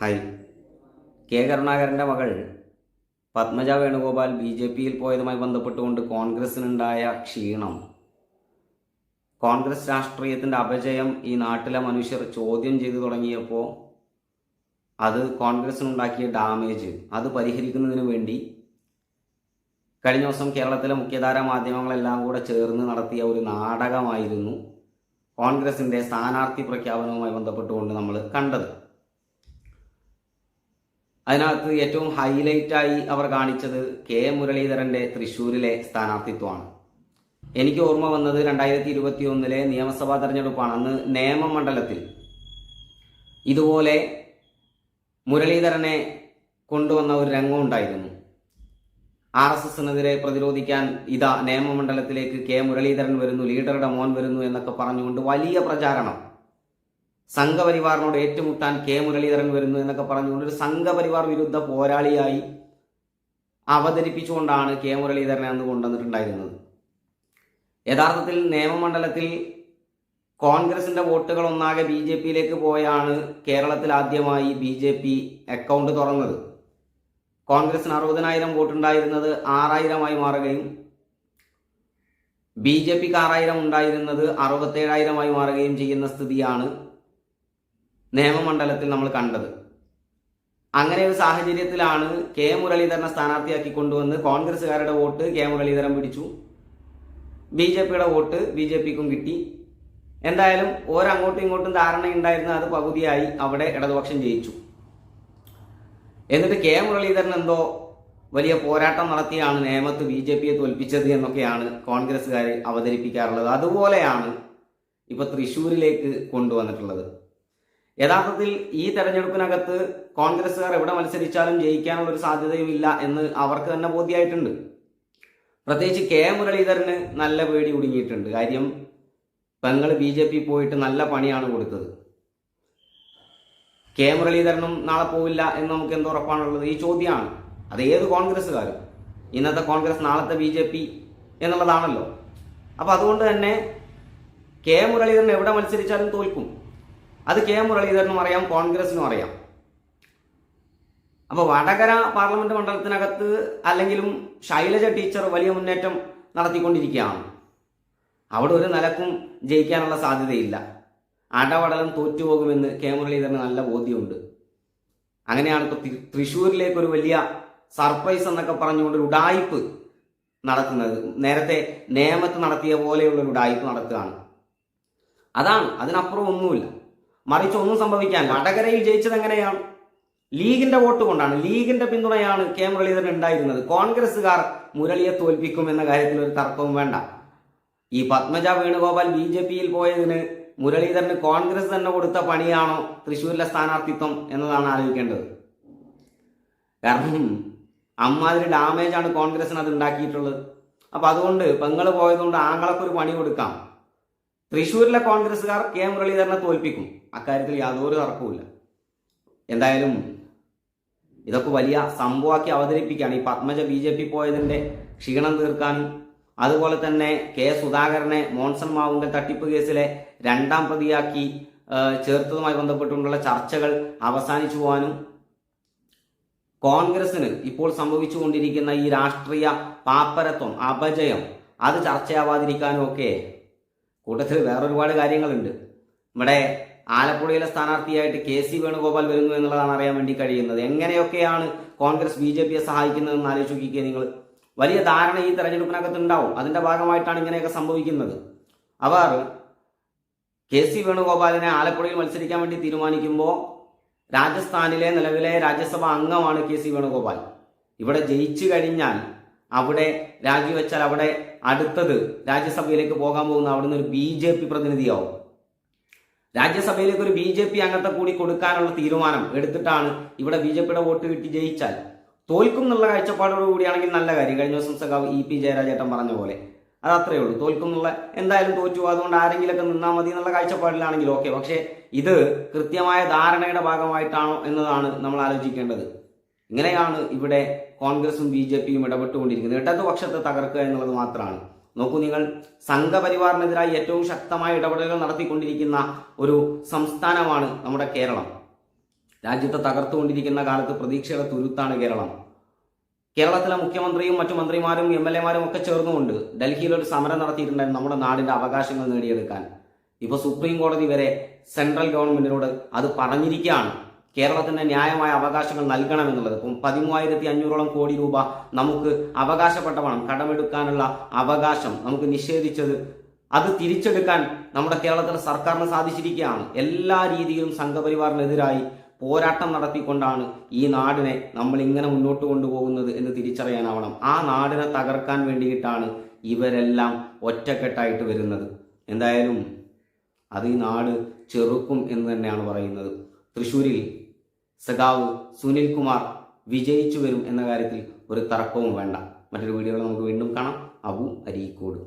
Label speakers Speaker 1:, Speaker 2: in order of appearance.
Speaker 1: Hi. K കരുണാകരന്റെ മകൾ Padmaja Venugopal B J പിയിൽ പോയതുമായി ബന്ധപ്പെട്ടുകൊണ്ട് കോൺഗ്രസിനുണ്ടായ ക്ഷീണം. കോൺഗ്രസ് രാഷ്ട്രീയത്തിന്റെ അപജയം ഈ നാട്ടിലെ മനുഷ്യർ ചോദ്യം ചെയ്തു തുടങ്ങിയപ്പോൾ അത് കോൺഗ്രസിനുണ്ടാക്കിയ ഡാമേജ്. അത് പരിഹരിക്കുന്നതിന് വേണ്ടി കഴിഞ്ഞ ദിവസം കേരളത്തിലെ മുഖ്യധാര മാധ്യമങ്ങളെല്ലാം കൂടെ ചേർന്ന് നടത്തിയ ഒരു നാടകമായിരുന്നു കോൺഗ്രസിന്റെ സ്ഥാനാർത്ഥി പ്രഖ്യാപനവുമായി ബന്ധപ്പെട്ടുകൊണ്ട് നമ്മൾ കണ്ടത്. അതിനകത്ത് ഏറ്റവും ഹൈലൈറ്റായി അവർ കാണിച്ചത് കെ മുരളീധരന്റെ തൃശ്ശൂരിലെ സ്ഥാനാർത്ഥിത്വമാണ്. എനിക്ക് ഓർമ്മ വന്നത് രണ്ടായിരത്തി ഇരുപത്തി ഒന്നിലെ നിയമസഭാ തെരഞ്ഞെടുപ്പാണ് അന്ന് നേമമണ്ഡലത്തിൽ ഇതുപോലെ മുരളീധരനെ കൊണ്ടുവന്ന ഒരു രംഗം ഉണ്ടായിരുന്നു. ആർ എസ് എസിനെതിരെ പ്രതിരോധിക്കാൻ ഇതാ നേമമണ്ഡലത്തിലേക്ക് കെ മുരളീധരൻ വരുന്നു ലീഡറുടെ മോൻ വരുന്നു എന്നൊക്കെ പറഞ്ഞുകൊണ്ട് വലിയ പ്രചാരണം. സംഘപരിവാറിനോട് ഏറ്റുമുട്ടാൻ കെ മുരളീധരൻ വരുന്നു എന്നൊക്കെ പറഞ്ഞുകൊണ്ട് ഒരു സംഘപരിവാർ വിരുദ്ധ പോരാളിയായി അവതരിപ്പിച്ചുകൊണ്ടാണ് കെ മുരളീധരനെ അന്ന് കൊണ്ടുവന്നിട്ടുണ്ടായിരുന്നത്. യഥാർത്ഥത്തിൽ നിയമമണ്ഡലത്തിൽ കോൺഗ്രസിന്റെ വോട്ടുകൾ ഒന്നാകെ ബി ജെ പിയിലേക്ക് പോയാണ് കേരളത്തിൽ ആദ്യമായി ബി ജെ പി അക്കൗണ്ട് തുറന്നത്. കോൺഗ്രസിന് അറുപതിനായിരം വോട്ടുണ്ടായിരുന്നത് ആറായിരമായി മാറുകയും ബി ജെ പിക്ക് ആറായിരം ഉണ്ടായിരുന്നത് അറുപത്തേഴായിരമായി മാറുകയും ചെയ്യുന്ന സ്ഥിതിയാണ് നിയമമണ്ഡലത്തിൽ നമ്മൾ കണ്ടത്. അങ്ങനെ ഒരു സാഹചര്യത്തിലാണ് കെ മുരളീധരനെ സ്ഥാനാർത്ഥിയാക്കി കൊണ്ടുവന്ന് കോൺഗ്രസ്സുകാരുടെ വോട്ട് കെ മുരളീധരൻ പിടിച്ചു. ബി ജെ പിയുടെ വോട്ട് ബി ജെ പിക്കും കിട്ടി. എന്തായാലും ഓരങ്ങോട്ടും ഇങ്ങോട്ടും ധാരണയുണ്ടായിരുന്ന അത് പകുതിയായി അവിടെ ഇടതുപക്ഷം ജയിച്ചു. എന്നിട്ട് കെ മുരളീധരൻ എന്തോ വലിയ പോരാട്ടം നടത്തിയാണ് നേമത്ത് ബി ജെ പിയെ തോൽപ്പിച്ചത് എന്നൊക്കെയാണ് കോൺഗ്രസ്സുകാർ അവതരിപ്പിക്കാറുള്ളത്. അതുപോലെയാണ് ഇപ്പൊ തൃശ്ശൂരിലേക്ക് കൊണ്ടുവന്നിട്ടുള്ളത്. യഥാർത്ഥത്തിൽ ഈ തെരഞ്ഞെടുപ്പിനകത്ത് കോൺഗ്രസ്സുകാർ എവിടെ മത്സരിച്ചാലും ജയിക്കാനുള്ള ഒരു സാധ്യതയും ഇല്ല എന്ന് അവർക്ക് തന്നെ ബോധ്യമായിട്ടുണ്ട്. പ്രത്യേകിച്ച് കെ മുരളീധരന് നല്ല പേടി കുടുങ്ങിയിട്ടുണ്ട്. കാര്യം പെങ്ങൾ ബി ജെ പി പോയിട്ട് നല്ല പണിയാണ് കൊടുത്തത്. കെ മുരളീധരനും നാളെ പോവില്ല എന്ന് നമുക്ക് എന്ത് ഉറപ്പാണുള്ളത്? ഈ ചോദ്യമാണ്. അത് ഏത് കോൺഗ്രസ്സുകാരും? ഇന്നത്തെ കോൺഗ്രസ് നാളത്തെ ബി ജെ പി എന്നുള്ളതാണല്ലോ. അപ്പൊ അതുകൊണ്ട് തന്നെ കെ മുരളീധരൻ എവിടെ മത്സരിച്ചാലും തോൽക്കും. അത് കെ മുരളീധരനും അറിയാം കോൺഗ്രസിനും അറിയാം. അപ്പോൾ വടകര പാർലമെന്റ് മണ്ഡലത്തിനകത്ത് അല്ലെങ്കിലും ശൈലജ ടീച്ചർ വലിയ മുന്നേറ്റം നടത്തിക്കൊണ്ടിരിക്കുകയാണ്. അവിടെ ഒരു നിലക്കും ജയിക്കാനുള്ള സാധ്യതയില്ല. അടവടലം തോറ്റുപോകുമെന്ന് കെ മുരളീധരന് നല്ല ബോധ്യമുണ്ട്. അങ്ങനെയാണ് ഇപ്പൊ തി- തൃശ്ശൂരിലേക്ക് ഒരു വലിയ സർപ്രൈസ് എന്നൊക്കെ പറഞ്ഞുകൊണ്ട് ഒരു ഉഡായിപ്പ് നടത്തുന്നത് നേരത്തെ നേമത്ത് നടത്തിയ പോലെയുള്ള ഒരു ഉഡായിപ്പ് നടത്തുകയാണ് അതാണ് അതിനപ്പുറം ഒന്നുമില്ല. മറിച്ച് ഒന്നും സംഭവിക്കാൻ വടകരയിൽ ജയിച്ചത് എങ്ങനെയാണ്? ലീഗിന്റെ വോട്ട് കൊണ്ടാണ്. ലീഗിന്റെ പിന്തുണയാണ് കെ മുരളീധരൻ ഉണ്ടായിരുന്നത്. കോൺഗ്രസ്സുകാർ മുരളിയെ തോൽപ്പിക്കും എന്ന കാര്യത്തിൽ ഒരു തർക്കവും വേണ്ട. ഈ പത്മജ വേണുഗോപാൽ ബി ജെ പിയിൽ പോയതിന് മുരളീധരന് കോൺഗ്രസ് തന്നെ കൊടുത്ത പണിയാണോ തൃശ്ശൂരിലെ സ്ഥാനാർത്ഥിത്വം എന്നതാണ് ആലോചിക്കേണ്ടത്. കാരണം അമ്മാതിരി ഡാമേജാണ് കോൺഗ്രസിന് അത് ഉണ്ടാക്കിയിട്ടുള്ളത്. അപ്പൊ അതുകൊണ്ട് പെങ്ങൾ പോയതുകൊണ്ട് ആങ്ങളൊക്കെ ഒരു പണി കൊടുക്കാം. തൃശ്ശൂരിലെ കോൺഗ്രസ്സുകാർ കെ മുരളീധരനെ തോൽപ്പിക്കും. അക്കാര്യത്തിൽ യാതൊരു തർക്കവുമില്ല. എന്തായാലും ഇതൊക്കെ വലിയ സംഭവമാക്കി അവതരിപ്പിക്കുകയാണ്. ഈ പത്മജ ബി ജെ പി പോയതിന്റെ ക്ഷീണം തീർക്കാനും അതുപോലെ തന്നെ കെ സുധാകരനെ മോൺസൺ മാവുങ്കൽ തട്ടിപ്പ് കേസിലെ രണ്ടാം പ്രതിയാക്കി ചേർത്തതുമായി ബന്ധപ്പെട്ടുകൊണ്ടുള്ള ചർച്ചകൾ അവസാനിച്ചു പോകാനും കോൺഗ്രസിന് ഇപ്പോൾ സംഭവിച്ചുകൊണ്ടിരിക്കുന്ന ഈ രാഷ്ട്രീയ പാപ്പരത്വം അപജയം അത് ചർച്ചയാവാതിരിക്കാനും ഒക്കെ കൂട്ടത്തിൽ വേറൊരുപാട് കാര്യങ്ങളുണ്ട്. ഇവിടെ ആലപ്പുഴയിലെ സ്ഥാനാർത്ഥിയായിട്ട് കെ സി വേണുഗോപാൽ വരുന്നു എന്നുള്ളതാണ് അറിയാൻ വേണ്ടി കഴിയുന്നത്. എങ്ങനെയൊക്കെയാണ് കോൺഗ്രസ് ബി ജെ പിയെ സഹായിക്കുന്നതെന്ന് ആലോചിച്ച് നോക്കിക്കുക നിങ്ങൾ. വലിയ ധാരണ ഈ തെരഞ്ഞെടുപ്പിനകത്ത് ഉണ്ടാവും അതിന്റെ ഭാഗമായിട്ടാണ് ഇങ്ങനെയൊക്കെ സംഭവിക്കുന്നത്. അവർ കെ സി വേണുഗോപാലിനെ ആലപ്പുഴയിൽ മത്സരിക്കാൻ വേണ്ടി തീരുമാനിക്കുമ്പോൾ രാജസ്ഥാനിലെ നിലവിലെ രാജ്യസഭ അംഗമാണ് കെ സി വേണുഗോപാൽ. ഇവിടെ ജയിച്ചു കഴിഞ്ഞാൽ അവിടെ രാജിവെച്ചാൽ അവിടെ അടുത്തത് രാജ്യസഭയിലേക്ക് പോകാൻ പോകുന്ന അവിടുന്ന് ഒരു ബി ജെ പി പ്രതിനിധിയാവും. രാജ്യസഭയിലേക്ക് ഒരു ബി ജെ പി അംഗത്തെ കൂടി കൊടുക്കാനുള്ള തീരുമാനം എടുത്തിട്ടാണ് ഇവിടെ ബി ജെ പിയുടെ വോട്ട് കിട്ടി ജയിച്ചാൽ. തോൽക്കും എന്നുള്ള കാഴ്ചപ്പാടോട് കൂടിയാണെങ്കിൽ നല്ല കാര്യം. കഴിഞ്ഞ ദിവസം സഖാവ് ഇ പി ജയരാജേട്ടൻ പറഞ്ഞ പോലെ. അത് അത്രയേ ഉള്ളൂ. തോൽക്കും എന്നുള്ള എന്തായാലും തോറ്റു. അതുകൊണ്ട് ആരെങ്കിലൊക്കെ നിന്നാൽ മതി എന്നുള്ള കാഴ്ചപ്പാടിലാണെങ്കിൽ ഓക്കെ. പക്ഷേ ഇത് കൃത്യമായ ധാരണയുടെ ഭാഗമായിട്ടാണോ എന്നതാണ് നമ്മൾ ആലോചിക്കേണ്ടത്. ഇങ്ങനെയാണ് ഇവിടെ കോൺഗ്രസും ബി ജെ പിയും ഇടപെട്ടുകൊണ്ടിരിക്കുന്നത്. ഇടതുപക്ഷത്തെ തകർക്കുക എന്നുള്ളത് മാത്രമാണ്. നോക്കൂ നിങ്ങൾ സംഘപരിവാറിനെതിരായി ഏറ്റവും ശക്തമായ ഇടപെടലുകൾ നടത്തിക്കൊണ്ടിരിക്കുന്ന ഒരു സംസ്ഥാനമാണ് നമ്മുടെ കേരളം. രാജ്യത്തെ തകർത്തുകൊണ്ടിരിക്കുന്ന കാലത്ത് പ്രതീക്ഷയുടെ തുരുത്താണ് കേരളം. കേരളത്തിലെ മുഖ്യമന്ത്രിയും മറ്റു മന്ത്രിമാരും എം എൽ എമാരും ഒക്കെ ചേർന്നുകൊണ്ട് ഡൽഹിയിൽ ഒരു സമരം നടത്തിയിട്ടുണ്ടായിരുന്നു നമ്മുടെ നാടിന്റെ അവകാശങ്ങൾ നേടിയെടുക്കാൻ. ഇപ്പൊ സുപ്രീം കോടതി വരെ സെൻട്രൽ ഗവൺമെന്റിനോട് അത് പറഞ്ഞിരിക്കുകയാണ്. കേരളത്തിന്റെ ന്യായമായ അവകാശങ്ങൾ നൽകണമെന്നുള്ളത്. ഇപ്പം പതിമൂവായിരത്തി അഞ്ഞൂറോളം കോടി രൂപ നമുക്ക് അവകാശപ്പെട്ട പണം കടമെടുക്കാനുള്ള അവകാശം നമുക്ക് നിഷേധിച്ചത് അത് തിരിച്ചെടുക്കാൻ നമ്മുടെ കേരളത്തിലെ സർക്കാരിന് സാധിച്ചിരിക്കുകയാണ്. എല്ലാ രീതിയിലും സംഘപരിവാറിനെതിരായി പോരാട്ടം നടത്തിക്കൊണ്ടാണ് ഈ നാടിനെ നമ്മൾ ഇങ്ങനെ മുന്നോട്ട് കൊണ്ടുപോകുന്നത് എന്ന് തിരിച്ചറിയാനാവണം. ആ നാടിനെ തകർക്കാൻ വേണ്ടിയിട്ടാണ് ഇവരെല്ലാം ഒറ്റക്കെട്ടായിട്ട് വരുന്നത്. എന്തായാലും അത് ഈ നാട് ചെറുക്കും എന്ന് തന്നെയാണ് പറയുന്നത്. തൃശ്ശൂരിൽ സഖാവ് സുനിൽ കുമാർ വിജയിച്ചു വരും എന്ന കാര്യത്തിൽ ഒരു തർക്കവും വേണ്ട. മറ്റൊരു വീഡിയോയിൽ നമുക്ക് വീണ്ടും കാണാം. അബു അരീക്കോട്.